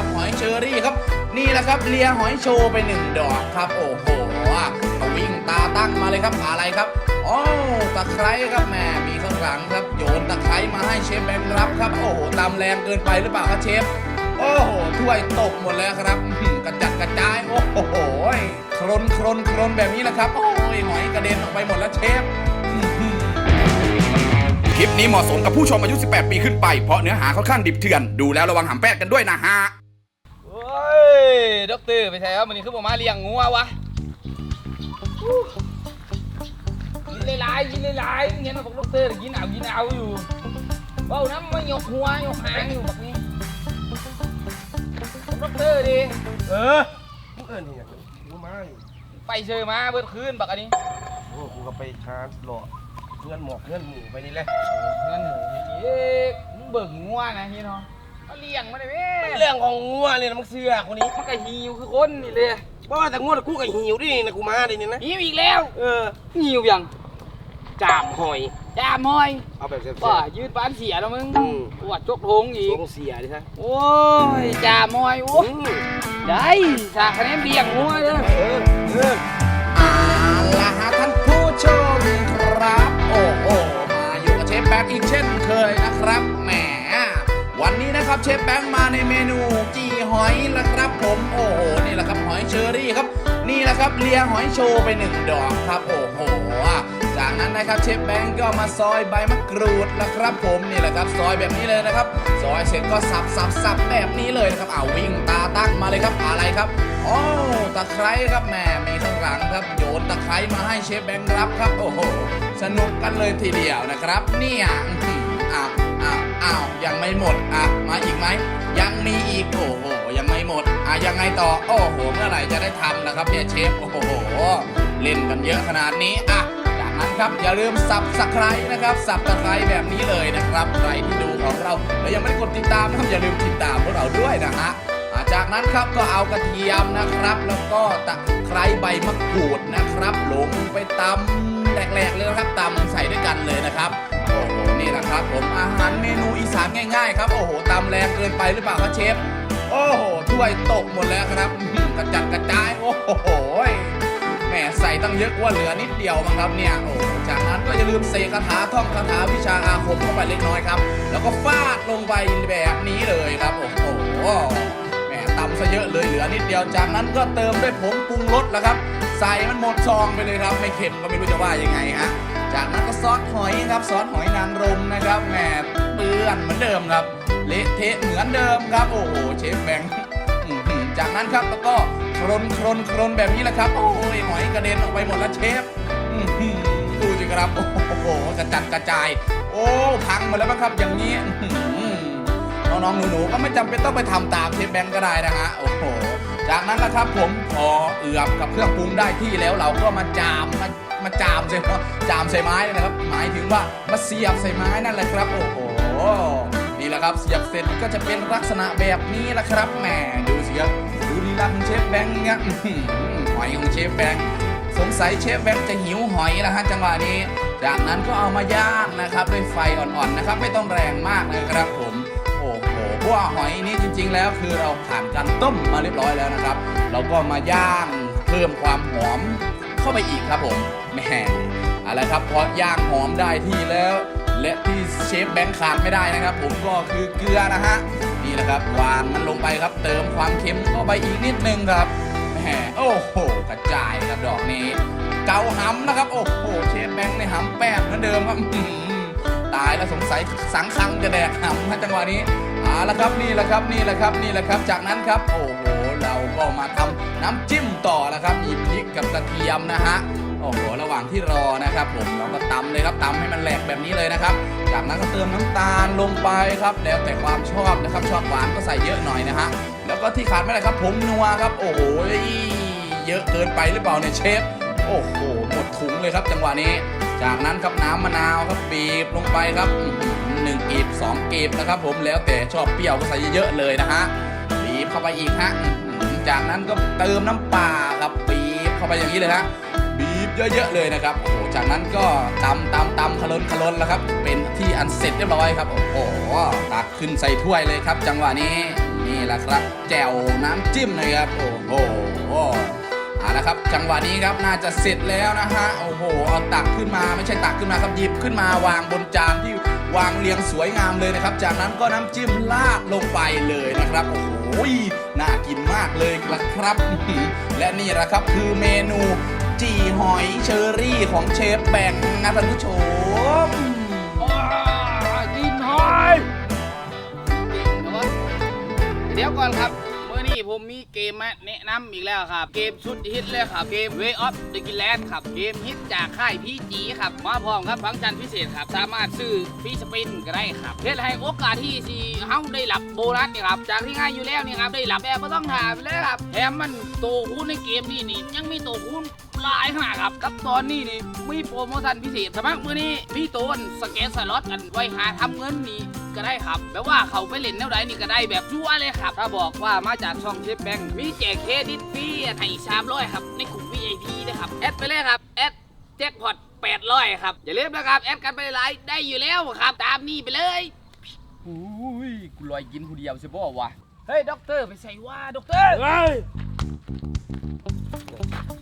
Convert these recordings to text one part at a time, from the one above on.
ครับหอยเชอรี่ครับ นี่แหละครับเลียหอยโชว์ไปหนึ่งดอกครับ โอ้โหวิ่งตาตั้งมาเลยครับอะไรครับอ๋อตะไคร้ครับแม่มีข้างหลังครับ โยนตะไคร้มาให้เชฟแบงค์รับครับ โอ้โหตำแรงเกินไปหรือเปล่าครับเชฟโอ้โหถ้วยตกหมดแล้วครับกระจัดกระจายโอ้โหครนครนครนแบบนี้แหละครับ โอ้ยหอยกระเด็นออกไปหมดแล้วเชฟคลิปนี้เหมาะสมกับผู้ชมอายุ 18 ปีขึ้นไป เพราะเนื้อหาค่อนข้างดิบเถื่อน ดูแล้วระวังหำแปดกันด้วยนะฮะ ด็อกเตอร์ไปใช่ครับมันนี้คือผมมาเลี้ยงงัววะอู้กินหลายๆกินหลายๆเงี้ยนะบอกด็อกเตอร์กินเอากินเอาอยู่เบ้าน้ำไม่ยกหัวยกหางอยู่แบบนี้บอกด็อกเตอร์ดิเออมึงเอิ้นนี่หยังกูมาอยู่ไปเชยมาเบิดคืนบักอันนี้โอ้กูก็ไปหาหล่อเงื่อนหมอกเงื่อนหมูไปนี่แหละเงินหมูเอ๊ะมึงเบิกงัวนะพี่เนาะมาเลี้ยงมาเลยเว้มันยเรื่องของงัวเลยนะมึงเสือคนนี้มันก็หิวคือคนนี่เลยเพราะว่าแต่งัวแต่กูก็หิวดินะกูมาดิเนี่ยนะหิวอีกแล้ว เออหิวยังจามหอย จ้ามอย เอาแบบเสียบว่ายืดปานเสียแล้วมึงอืมปวดจกทงอีกทรงเสียดิซะโอ้ยจ่ามอยโอ้อืมได้สาคะแนนเบี้ยงงัวเด้อเออเออเอาล่ะฮะท่านผู้ชมครับ โอ้โหมาอยู่กับเชฟแบงค์อีกเช่นเคยนะครับแหม วันนี้นะครับเชฟแบงค์มาในเมนูจีหอยละครับผมโอ้โหนี่แหละครับหอยเชอรี่ครับ นี่แหละครับเลียหอยโชว์ไปหนึ่งดอกครับโอ้โหจากนั้นนะครับเชฟแบงค์ก็มาซอยใบมะกรูดละครับผมนี่แหละครับซอยแบบนี้เลยนะครับซอยเสร็จก็สับสับสับแบบนี้เลยนะครับเอาวิ่งตาตั้งมาเลยครับอะไรครับโอ๋อตะไคร้ครับแม่มีข้างหลังครับโยนตะไคร้มาให้เชฟแบงค์รับครับโอ้โหสนุกกันเลยทีเดียวนะครับเนี่ยอื้อหื อ้าวยังไม่หมดอะมาอีกไหมยังมีอีกโอ้โหยังไม่หมดอะยังไงต่อโอ้โหเมื่อไหร่จะได้ทำนะครับเนี่ยเชฟโอ้โหเล่นกันเยอะขนาดนี้อะจากนั้นครับอย่าลืมสับสไครนะครับสับตะไคร้แบบนี้เลยนะครับใครที่ดูของเราแล้วยังไม่ได้กดติดตามนะครับอย่าลืมติดตามพวกเราด้วยนะฮะจากนั้นครับก็เอากระเทียมนะครับ แล้วก็ตะไคร้ใบมะกรูดนะครับลงไปตำ แหลกๆเลยนะครับตำใส่ด้วยกันเลยนะครับโอ้โหนี่แหละครับ ผมอาหารเมนูอีสานง่ายๆครับโอ้โหตำแรงเกินไปหรือเปล่าครับเชฟโอ้โหถ้วยตกหมดแล้วครับกระจัดกระจายโอ้โหแหมใส่ตั้งเยอะกว่าเหลือนิดเดียวมั้งครับเนี่ยโอ้จากนั้นก็อย่าลืมเสกคาถาท่องคาถาวิชาอาคมเข้าไปเล็กน้อยครับ แล้วก็ฟาดลงไปแบบนี้เลยครับโอ้โหแหมตำซะเยอะเลยเหลือนิดเดียวจากนั้นก็เติมด้วยผงปรุงรสแล้วครับ ใส่มันหมดซองไปเลยครับ ไม่เค็มก็ไม่รู้จะว่ายังไงฮะจากนั้นก็ซอสหอยครับซอสหอยนางรมนะครับแหมเปื้อนเหมือนเดิมครับ เละเทะเหมือนเดิมครับ โอ้โหเชฟแบงค์จากนั้นครับแล้วก็ครนครนครนแบบนี้แหละครับ โอ้ยหอยกระเด็นออกไปหมดแล้วเชฟดูสิครับโอ้โหกระจัดกระจาย โอ้พังหมดแล้วครับอย่างนี้น้องๆหนูๆก็ไม่จำเป็นต้องไปทำตามเชฟแบงค์ก็ได้นะฮะโอ้โห จากนั้นนะครับผมพอเอือบกับเครื่องปรุงได้ที่แล้วเราก็มาจามมามาจามใช่จามใส่ไม้นะครับ หมายถึงว่ามาเสียบใส่ไม้นั่นแหละครับ โอ้โหนี่แหละครับเสียบเสร็จก็จะเป็นลักษณะแบบนี้ละครับแหมดูสิครับดูลีลาของเชฟแบงค์เนี่ยอื้อหือหอยของเชฟแบงค์สงสัยเชฟแบงค์จะหิวหอยแล้วฮะจังหวะนี้ จากนั้นก็เอามาย่างนะครับด้วยไฟอ่อนๆนะครับ ไม่ต้องแรงมากนะครับผม ว่าหอยนี้จริง ๆ แล้วคือเราผ่านการต้มมาเรียบร้อยแล้วนะครับ เราก็มาย่างเพิ่มความหอมเข้าไปอีกครับผมแหมอะไรครับพอย่างหอมได้ที่แล้ว และที่เชฟแบงค์ขาดไม่ได้นะครับ ผมก็คือเกลือนะฮะนี่นะครับวานมันลงไปครับ เติมความเค็มเข้าไปอีกนิดนึงครับแหมโอ้โหกระจายครับดอกนี้ เกาหำนะครับ โอ้โหเชฟแบงค์ในหำแป้งเหมือนเดิมครับายแล้วสงสัยสังคังจะแดกหำนะจังหวะนี้เอาละครับนี่แหละครับนี่แหละครับนี่แหละครับ จากนั้นครับโอ้โหเราก็มาทำน้ำจิ้มต่อแล้วครับมีพริกกับกระเทียมนะฮะโอ้โหระหว่างที่รอนะครับ ผมเราก็ตำเลยครับตำให้มันแหลกแบบนี้เลยนะครับ จากนั้นก็เติมน้ำตาลลงไปครับ แล้วแต่ความชอบนะครับ ชอบหวานก็ใส่เยอะหน่อยนะฮะแล้วก็ที่ขาดไม่ได้ครับผงนัวครับ โอ้โหเยอะเกินไปหรือเปล่าเนี่ยเชฟโอ้โหหมดถุงเลยครับจังหวะนี้ จากนั้นครับน้ำมะนาวครับบีบลงไปครับอื้อหือหนึ่งกีบสองกีบนะครับ ผมแล้วแต่ชอบเปรี้ยวก็ใส่เยอะๆเลยนะฮะบีบเข้าไปอีกฮะจากนั้นก็เติมน้ำปลาครับบีบเข้าไปอย่างนี้เลยฮะบีบเยอะๆเลยนะครับโอ้โหจากนั้นก็ตำตำตำขลนขลนแล้วครับ เป็นที่อันเสร็จเรียบร้อยครับโอ้โหตักขึ้นใส่ถ้วยเลยครับ จังหวะนี้นนี่แหละครับ แจ่วน้ำจิ้มนะครับโอ้โห เอาละครับ จังหวะนี้ครับน่าจะเสร็จแล้วนะฮะโอ้โหเอาตักขึ้นมาไม่ใช่ตักขึ้นมาครับหยิบขึ้นมาวางบนจานที่วางเรียงสวยงามเลยนะครับ จากนั้นก็น้ำจิ้มราดลงไปเลยนะครับโอ้โหน่ากินมากเลยละครับ และนี่แหละครับคือเมนูจีหอยเชอรี่ของเชฟแบงนะท่านผู้ชมกินหอยเดี๋ยวก่อนครับ ผมมีเกมมาแนะนำอีกแล้วครับ เกมชุดฮิตเลยครับ เกม Way of the g i l a n d ครับ เกมฮิตจากค่ายพีจีครับมาพร้อมครับฟังก์ชันพิเศษครับ สามารถซื้อฟรีสปินก็ได้ครับเพื่อให้โอกาสที่สีเฮาได้รับโบนัสนี่ครับ จากที่ง่ายอยู่แล้วนี่ครับได้รับแบบไม่ต้องถามเลยครับแถมมันโตคูณในเกมนี่นี่ยังมีโตคูณหลายขนาดครับกับตอนนี้นี่มีโปรโมชั่นพิเศษสมัครมือนี้มีตัวสแกนสล็อตอันไว้หาทำเงินนี่ก็ได้ครับแปลว่าเขาไปเล่นแนวใดนี่ก็ได้แบบชั่วเลยครับ ถ้าบอกว่ามาจากช่องเชฟแบงค์มีแจกเครดิตฟรีให้สามร้อยครับในกลุ่ม VIP นะครับแอดไปเลยครับแอดแจ็คพอต800ครับอย่าลืมนะครับแอดกันไปไลน์ได้อยู่แล้วครับ ตามนี่ไปเลยอุ้ยกูลอยกินผู้เดียวใช่ป่าวะเฮ้ยด็อกเตอร์ไปใส่ว่าด็อกเตอร์เฮ้ย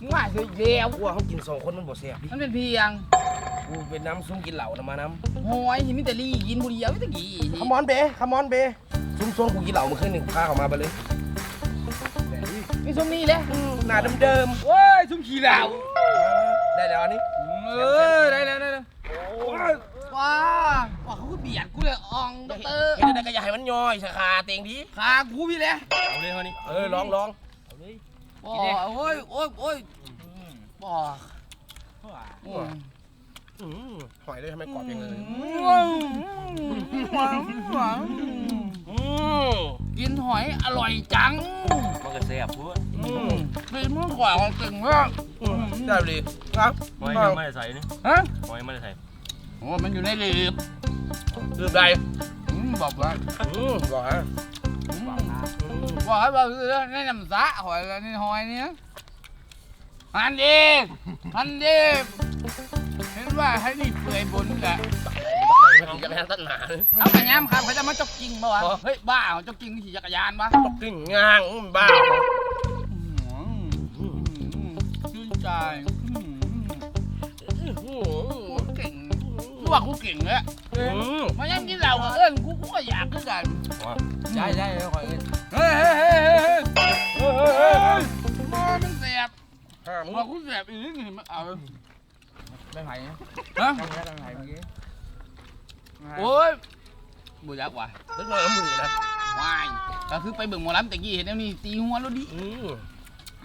มึงว่าเสียอีกแล้วกูว่าเขากินสองคนมันบ่แซ่บดิมันเป็นเพียง กูเป็นน้ำซุ่มกินเหล้านะมาน้หอยหิมิตาลีกินบุรีเอาไว้ตะกี้ำขมอนเบขมอนเบซุ่มซ้อนกูกินเหล้าเมื่อคืนหนึ่งพาเขามาไปเลยนี่ส้มนี่แหละอืมหน้าเดิมโอ้ยส้มขี้เหล้าๆได้แล้วอันนี้เออได้แล้วได้แล้วว้าว้าเขาก็เบียดกูเลยอ่องด็อกเตอร์เห็นได้ก็อย่าให้มันย่อยสาขาเตียงดีขากูพี่เลยเอาเลยเฮานี่เออลองลองบ่โอ้ยโอ้ยโอ้ยบ่อืม อืมหอยเลยทำไมกรอบอย่างเลยอืมกินหอยอร่อยจังมันก็แซ่บพูดอืมกินมันกว่าของจริงมากอืมได้เลยครับหอยยังไม่ได้ใส่นี่ฮะหอยไม่ได้ใส่โอ้มันอยู่ในหลืบคือได้อืมบอกว่าอืมบอกฮะบอกให้บอกคือในน้ำสะหอยอะไรนี่หอยเนี้ยฮันดีฮันดี ว่าให้รีบเปื่อยบนแหละจักรยานตั้งหนานเอาไปย้มครับพระเจ้ามาจกจริงปะวะเฮ้ยบ้าจกจริงขี่จักรยานวะตกกิ่งงางบ้าชื่นใจเก่งรู้ว่ากูเก่งเลยวมายัำกินเหล้าเอิ้นกูกูก็อยากคือกันได้ได้แล้วคอยเอิ้นเฮ้ยเฮ้ยเฮ้ยเฮ้ยมันเสียบพอกูเสียบอีกนิดหนึ่งมันเอา ไม่ไผ่นะฮะทำแค่ทำไผ่เมื่อกี้โอ้ยบุยักว่ะนึกหน่อยเอามือนะวายก็คือไปเบิ่งหมอลำตะกี้เห็นแล้วนี่ตีหัวแล้วดิอืม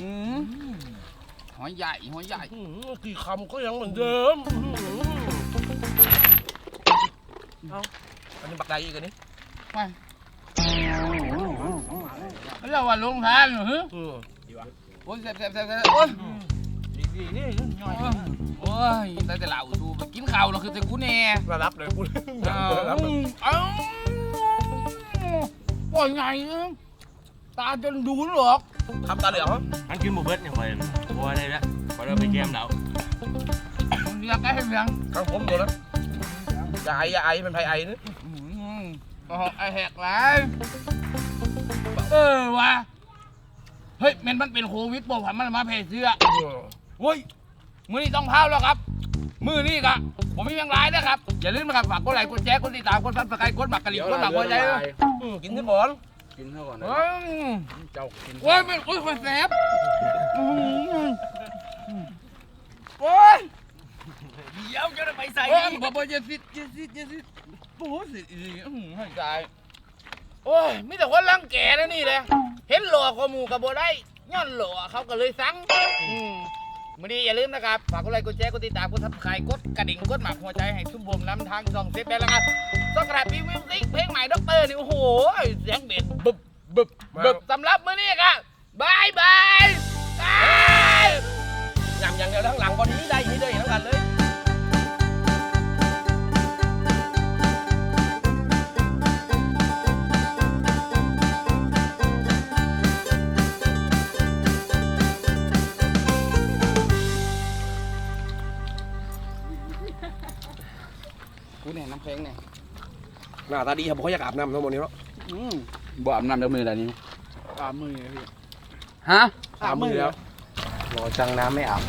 อืมหอยใหญ่หอยใหญ่อืมกี่คำก็ยังเหมือนเดิมอืมเอาอันนี้บักใดอีกอันนี้ไปเรียกว่าลงทานเหรอฮะอืมโอ้ยแสบแสบแสบแสบโอ้ยดีดีนี่หน่อยโอ้ยได้แต่เหล้าสูไปกินข้าวแล้วคือแต่กูแน่มารับเลยกูเอ้ารับเลยเอ้าว่าไงเนี่ยตาจนดูหรอกทำตาเหลืองเหรออันกินหมูเบิร์ดเนี่ยคอยบัวได้แล้วคอยเราไปแก้มแล้วมึงอยากได้เห็นยังข้างผมดูนะอย่าไออย่าไอเป็นไพไอนะอืมโอ้โหไอแหกไรเออว่ะเฮ้ยมันมันเป็นโควิดบอกว่ามันมาแพร่เชื้ออืมเฮ้ย มือนี้ต้องเผาแล้วครับ มือนี้กะผมมียังไลน์นะครับ อย่าลืมนะครับฝากกดไลค์กดแชร์กดติดตามกดซับสไครต์กดหมักกะหรี่กดหมักหัวใจด้วยอืมกินที่ก่อนกินเท่าก่อนนะเฮ้ยเจ้ากินโอ้ยมันโอ้ยคนแสบอื้อหือโอ้ยเดี๋ยวจะไปใส่โอ้ยบอกบอกอย่าสิอย่าสิอย่าสิโอ้ยสิอีอื้อหือให้ตายโอ้ยมีแต่คนรังแกนะนี่เลยเห็นหล่อกว่าหมูกับโบได้ย้อนหล่อเขาก็เลยสั่งอืม มื่อนี้อย่าลืมนะครับ ฝากกดไลค์กดแชร์กดติดตามกดซับสไครต์กดกระดิ่งกดหมากหัวใจให้ทุกผมนำทางช่องเซฟแบนแล้วครับต้องกระดาษพิมิวสิกเพลงใหม่ด็อกเตอร์นี่โอ้โหเสียงเบ็ดบึบบึบบึบสำหรับมื้อนี้ครับบายบายบายยำอย่างเดียวทั้งหลังบอดี้ได้นี่ได้ กันเลยกูเนี่ยน้ำเพลงเนี่ยหน้าตาดีครับผมเขาอยากอาบน้ำทั้งหมดนี้เนาะ อืมบ่อาบน้ำจากมืออะไรนี้อาบมือเลยพี่ฮะ อาบมือแล้ว รอจังน้ำไม่อาบ